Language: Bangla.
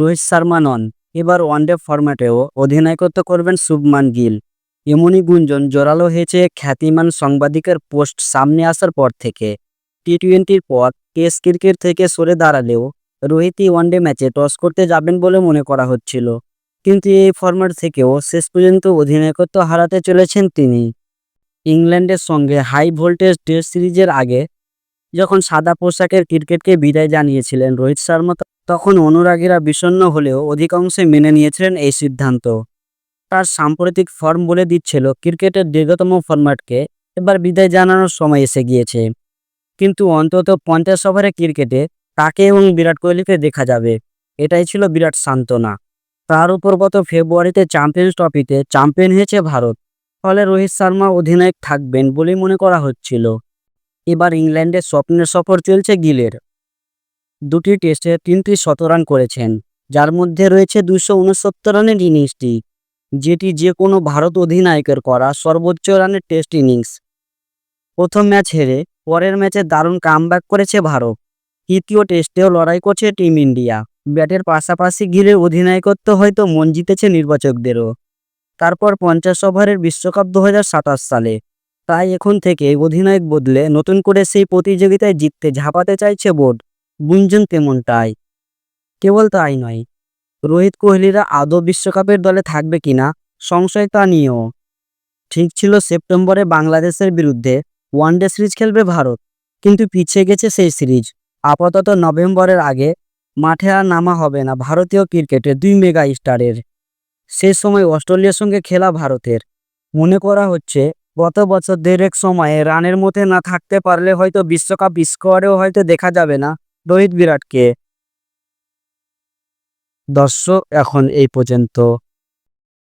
রোহিত শর্মা নন। এবার ওয়ানডে ফরম্যাটেও অধিনায়কত্ব করবেন শুভমান গিল। এমনই গুঞ্জন জোরালো হয়েছে খ্যাতিমান সাংবাদিকের পোস্ট সামনে আসার পর থেকে। টি টোয়েন্টির পর টেস্ট ক্রিকেট থেকে সরে দাঁড়ালেও রোহিতই ওয়ানডে ম্যাচে টস করতে যাবেন বলে মনে করা হচ্ছিল। কিন্তু এই ফরম্যাট থেকেও শেষ পর্যন্ত অধিনায়কত্ব হারাতে চলেছেন তিনি। ইংল্যান্ডের সঙ্গে হাই ভোল্টেজ টেস্ট সিরিজের আগে যখন সাদা পোশাকের ক্রিকেটকে বিদায় জানিয়েছিলেন রোহিত শর্মা তখন অনুরাগীরা বিষণ্ণ হলেও অধিকাংশে মেনে নিয়েছিলেন এই সিদ্ধান্ত। তার সাম্প্রতিক ফর্ম বলে দিচ্ছিল, ক্রিকেটের দীর্ঘতম ফরম্যাটকে এবার বিদায় জানানোর সময় এসে গিয়েছে। কিন্তু অন্তত পঞ্চাশ ওভারের ক্রিকেটে তাকে এবং বিরাট কোহলিকে দেখা যাবে। এটাই ছিল বিরাট সান্ত্বনা। তার উপর গত ফেব্রুয়ারিতে চ্যাম্পিয়ন্স ট্রফিতে চ্যাম্পিয়ন হয়েছে ভারত। ফলে রোহিত শর্মা অধিনায়ক থাকবেন বলেই মনে করা হচ্ছিল। এবার ইংল্যান্ডের স্বপ্নের সফর চলছে গিলের। দুটি টেস্টে তিনটি শতরান করেছেন, যার মধ্যে রয়েছে দুশো উনসত্তর রানের ইনিংসটি, যেটি যে কোনো ভারত অধিনায়কের করা সর্বোচ্চ রানের টেস্ট ইনিংস। প্রথম ম্যাচ হেরে পরের ম্যাচে দারুণ কামব্যাক করেছে ভারত। তৃতীয় টেস্টেও লড়াই করছে টিম ইন্ডিয়া। ব্যাটের পাশাপাশি গিলের অধিনায়কত্ব হয়তো মন জিতেছে নির্বাচকদেরও। তারপর পঞ্চাশ ওভারের বিশ্বকাপ দু হাজার সাতাশ সালে। তাই এখন থেকে অধিনায়ক বদলে নতুন করে সেই প্রতিযোগিতায় জিততে ঝাঁপাতে চাইছে বোর্ড। গুঞ্জন তেমনটাই কেবল তাই নয়, রোহিত কোহলিরা আদৌ বিশ্বকাপের দলে থাকবে কিনা সংশয় তা নিয়েও। ঠিক ছিল সেপ্টেম্বরে বাংলাদেশের বিরুদ্ধে ওয়ানডে সিরিজ খেলবে ভারত, কিন্তু পিছিয়ে গেছে সেই সিরিজ। আপাতত নভেম্বরের আগে মাঠে আর নামা হবে না ভারতীয় ক্রিকেটে দুই মেগা স্টারের। সে সময় অস্ট্রেলিয়ার সঙ্গে খেলা ভারতের। মনে করা হচ্ছে, গত বছর দেড়েক সময়ে রানের মধ্যে না থাকতে পারলে হয়তো বিশ্বকাপ স্কোয়াডেও হয়তো দেখা যাবে না। রোহিত বিরাটকে। দর্শক এখন এই পর্যন্ত